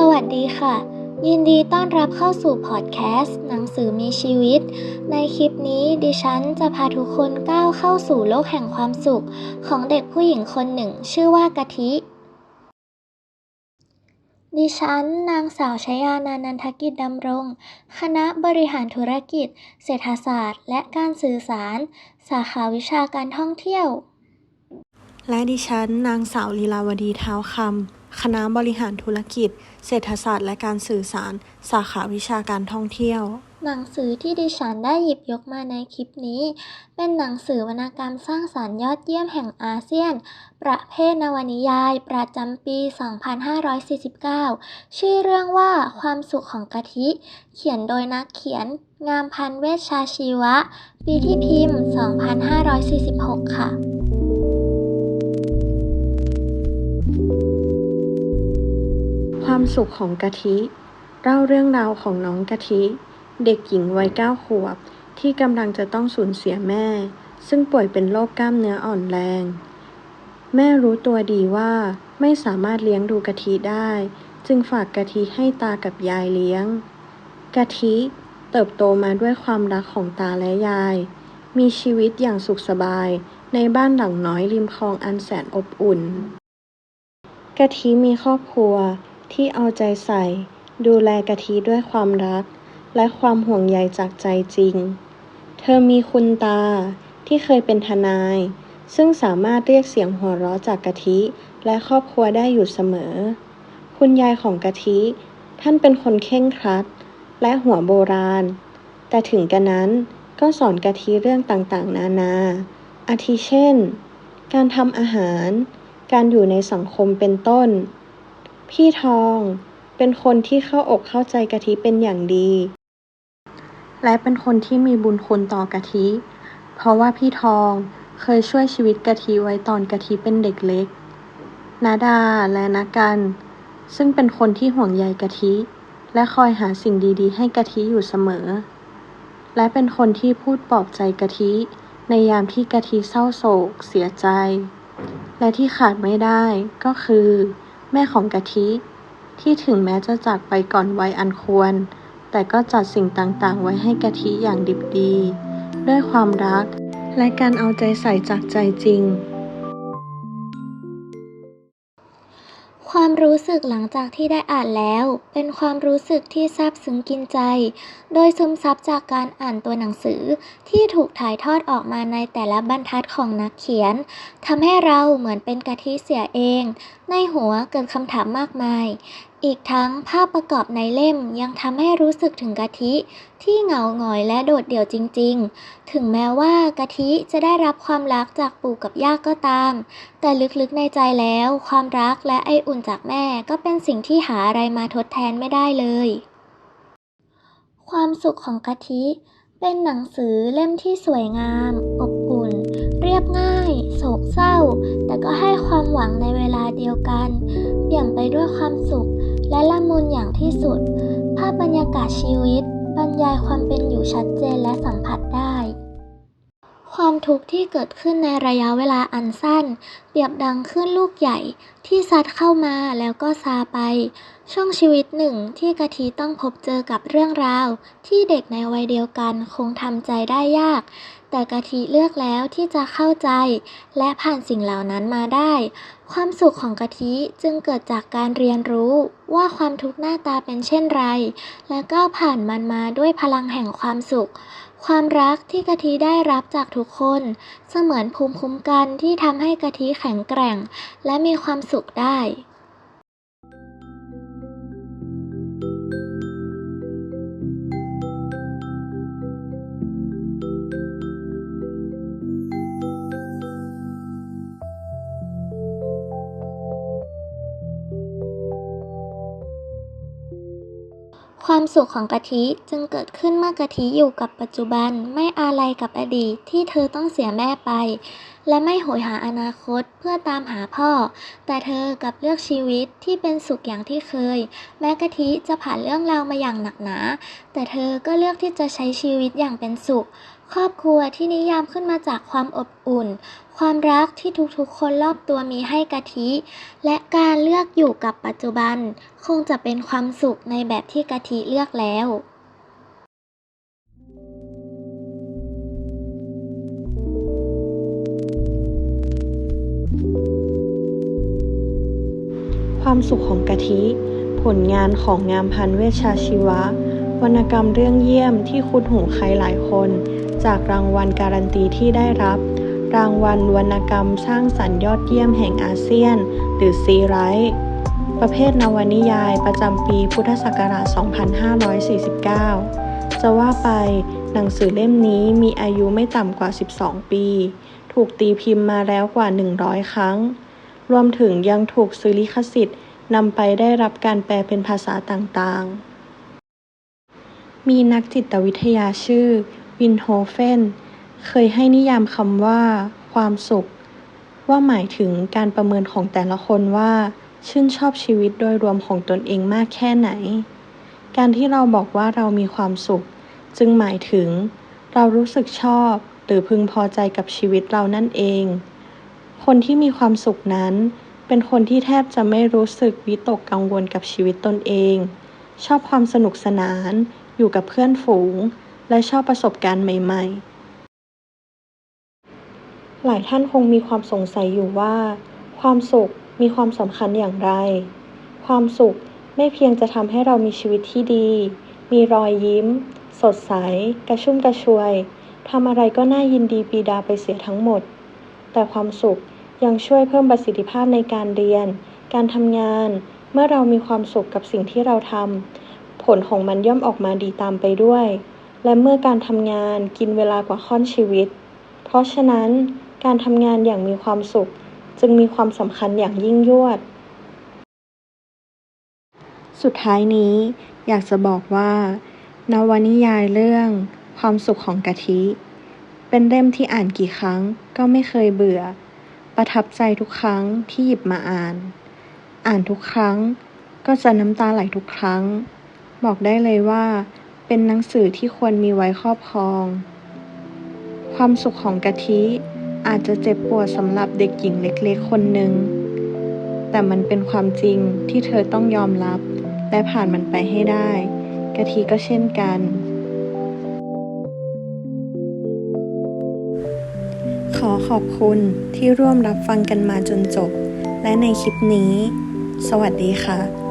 สวัสดีค่ะ ยินดีต้อนรับเข้าสู่พอดแคสต์หนังสือมีชีวิต ในคลิปนี้ดิฉันจะพาทุกคนก้าวเข้าสู่โลกแห่งความสุข ของเด็กผู้หญิงคนหนึ่ง ชื่อว่ากะทิ ดิฉัน นางสาวชยานานันทกิจดำรง คณะบริหารธุรกิจ เศรษฐศาสตร์ และการสื่อสาร สาขาวิชาการท่องเที่ยว และดิฉันนางสาวลีลาวดีเท้าคำ คณะบริหารธุรกิจ เศรษฐศาสตร์และการสื่อสาร สาขาวิชาการท่องเที่ยว หนังสือที่ดิฉันได้หยิบยกมาในคลิปนี้ เป็นหนังสือวรรณกรรมสร้างสรรค์ยอดเยี่ยมแห่งอาเซียน ประเภทนวนิยาย ประจำปี 2549 ชื่อเรื่องว่าความสุขของกะทิ เขียนโดยนักเขียน งามพันเวชชาชีวะ ปีที่พิมพ์ 2546 ค่ะ ความสุขของกะทิ เล่าเรื่องราวของน้องกะทิ เด็กหญิงวัยเก้าขวบ ที่กำลังจะต้องสูญเสียแม่ ซึ่งป่วยเป็นโรคกล้ามเนื้ออ่อนแรง แม่รู้ตัวดีว่าไม่สามารถเลี้ยงดูกะทิได้ จึงฝากกะทิให้ตากับยายเลี้ยง กะทิเติบโตมาด้วยความรักของตาและยาย มีชีวิตอย่างสุขสบายในบ้านหลังน้อยริมคลองอันแสนอบอุ่น กะทิมีครอบครัว ที่เอาใจใส่ ดูแลกะทิด้วยความรัก และความห่วงใยจากใจจริง เธอมีคุณตาที่เคยเป็นทนาย ซึ่งสามารถเรียกเสียงหัวเราะจากกะทิและครอบครัวได้อยู่เสมอ คุณยายของกะทิ ท่านเป็นคนเข่งครัด และหัวโบราณ แต่ถึงกระนั้นก็สอนกะทิเรื่องต่างๆ นานา อาทิเช่น การทำอาหาร การอยู่ในสังคมเป็นต้น พี่ทองเป็นคนที่เข้าอกเข้าใจกะทิเป็นอย่างดี และเป็นคนที่มีบุญคุณต่อกะทิ เพราะว่าพี่ทองเคยช่วยชีวิตกะทิไว้ตอนกะทิเป็นเด็กเล็ก นาดาและนากัน ซึ่งเป็นคนที่ห่วงใยกะทิ และคอยหาสิ่งดีๆ ให้กะทิอยู่เสมอ และเป็นคนที่พูดปลอบใจกะทิ ในยามที่กะทิเศร้าโศก เสียใจ และที่ขาดไม่ได้ก็คือ แม่ของกะทิ ที่ถึงแม้จะจากไปก่อนวัยอันควร แต่ก็จัดสิ่งต่างๆ ไว้ให้กะทิอย่างดิบดี ด้วยความรัก และการเอาใจใส่จากใจจริง ความรู้สึกหลังจากที่ได้อ่านแล้ว เป็นความรู้สึกที่ซาบซึ้งกินใจ โดยซึมซับจากการอ่านตัวหนังสือที่ถูกถ่ายทอดออกมาในแต่ละบรรทัดของนักเขียนทำให้เราเหมือนเป็นกะทิเสียเอง ในหัวเกิดคำถามมากมาย อีกทั้งภาพประกอบในเล่มยังทำให้รู้สึกถึงกะทิที่เหงาหงอยและโดดเดี่ยวจริง ๆ ถึงแม้ว่ากะทิจะได้รับความรักจากปู่กับย่าก็ตาม แต่ลึกๆในใจแล้ว ความรักและไออุ่นจากแม่ก็เป็นสิ่งที่หาอะไรมาทดแทนไม่ได้เลย ความสุขของกะทิ เป็นหนังสือเล่มที่สวยงาม อบอุ่น เรียบง่าย โศกเศร้า แต่ก็ให้ความหวังในเวลาเดียวกัน เปี่ยมไปด้วยความสุข และละมุนอย่างที่สุด ภาพบรรยากาศชีวิต บรรยายความเป็นอยู่ชัดเจนและสัมผัสได้ ความทุกข์ที่เกิดขึ้นในระยะเวลาอันสั้น เปรียบดังขึ้นลูกใหญ่ที่ซัดเข้ามาแล้วก็ซาไป ช่วงชีวิตหนึ่งที่กะทิต้องพบเจอกับเรื่องราว ที่เด็กในวัยเดียวกันคงทำใจได้ยาก แต่กะทิเลือกแล้วที่จะเข้าใจ และผ่านสิ่งเหล่านั้นมาได้ ความสุขของกะทิจึงเกิดจากการเรียนรู้ว่าความทุกข์หน้าตาเป็นเช่นไร และก้าวผ่านมันมาด้วยพลังแห่งความสุข ความรักที่กะทิได้รับจากทุกคน เสมือนภูมิคุ้มกันที่ทำให้กะทิแข็งแกร่ง และมีความสุขได้ ความสุขของกะทิจึงเกิดขึ้นเมื่อกะทิอยู่กับปัจจุบันไม่อาลัยกับอดีตที่เธอต้องเสียแม่ไป และไม่โหยหาอนาคตเพื่อตามหาพ่อ แต่เธอกลับเลือกชีวิตที่เป็นสุขอย่างที่เคย แม้กะทิจะผ่านเรื่องราวมาอย่างหนักหนา แต่เธอก็เลือกที่จะใช้ชีวิตอย่างเป็นสุข ครอบครัวที่นิยามขึ้นมาจากความอบอุ่น ความรักที่ทุกๆ คนรอบตัวมีให้กะทิ และการเลือกอยู่กับปัจจุบัน คงจะเป็นความสุขในแบบที่กะทิเลือกแล้วความสุขของกะทิ ผลงานของงามพันเวชชาชีวะ วรรณกรรมเรื่องเยี่ยมที่คุ้นหูใครหลายคน จากรางวัลการันตีที่ได้รับ รางวัลวรรณกรรมสร้างสรรค์ยอดเยี่ยมแห่งอาเซียน หรือซีไรต์ประเภทนวนิยายประจำปีพุทธศักราช 2549 จะว่าไปหนังสือเล่มนี้มีอายุไม่ต่ำกว่า 12 ปี ถูกตีพิมพ์มาแล้วกว่า 100 ครั้ง รวมถึงยังถูกซื้อลิขสิทธิ์นำไปได้รับการแปลเป็นภาษาต่างๆ มีนักจิตวิทยาชื่อ วินโฮเฟน เคยให้นิยามคำว่า ความสุข ว่าหมายถึงการประเมินของแต่ละคนว่า ชื่นชอบชีวิตโดยรวมของตนเองมากแค่ไหน การที่เราบอกว่าเรามีความสุข จึงหมายถึง เรารู้สึกชอบหรือพึงพอใจกับชีวิตเรานั่นเอง คนที่มีความสุขนั้น เป็นคนที่แทบจะไม่รู้สึกวิตกกังวลกับชีวิตตนเอง ชอบความสนุกสนาน อยู่กับเพื่อนฝูง และชอบประสบการณ์ใหม่ ๆ หลายท่านคงมีความสงสัยอยู่ว่า ความสุขมีความสำคัญอย่างไร ความสุขไม่เพียงจะทำให้เรามีชีวิตที่ดี มีรอยยิ้ม สดใส กระชุ่มกระชวยทำอะไรก็น่ายินดีปีดาไปเสียทั้งหมด แต่ความสุขยังช่วยเพิ่มประสิทธิภาพในการเรียน การทำงาน เมื่อเรามีความสุขกับสิ่งที่เราทำ ผลของมันย่อมออกมาดีตามไปด้วย และเมื่อการทำงานกินเวลากว่าค่อนชีวิต เพราะฉะนั้นการทำงานอย่างมีความสุข จึงมีความสำคัญอย่างยิ่งยวด สุดท้ายนี้อยากจะบอกว่า นวนิยายเรื่อง ความสุขของกะทิ เป็นเล่มที่อ่านกี่ครั้งก็ไม่เคยเบื่อ ประทับใจทุกครั้งที่หยิบมาอ่าน อ่านทุกครั้งก็จะน้ำตาไหลทุกครั้ง บอกได้เลยว่า เป็นหนังสือที่ควรมีไว้ครอบครอง ความสุขของกะทิอาจจะเจ็บปวดสำหรับเด็กหญิงเล็กๆคนหนึ่ง แต่มันเป็นความจริงที่เธอต้องยอมรับ และผ่านมันไปให้ได้ กะทิก็เช่นกัน ขอขอบคุณที่ร่วมรับฟังกันมาจนจบ และในคลิปนี้ สวัสดีค่ะ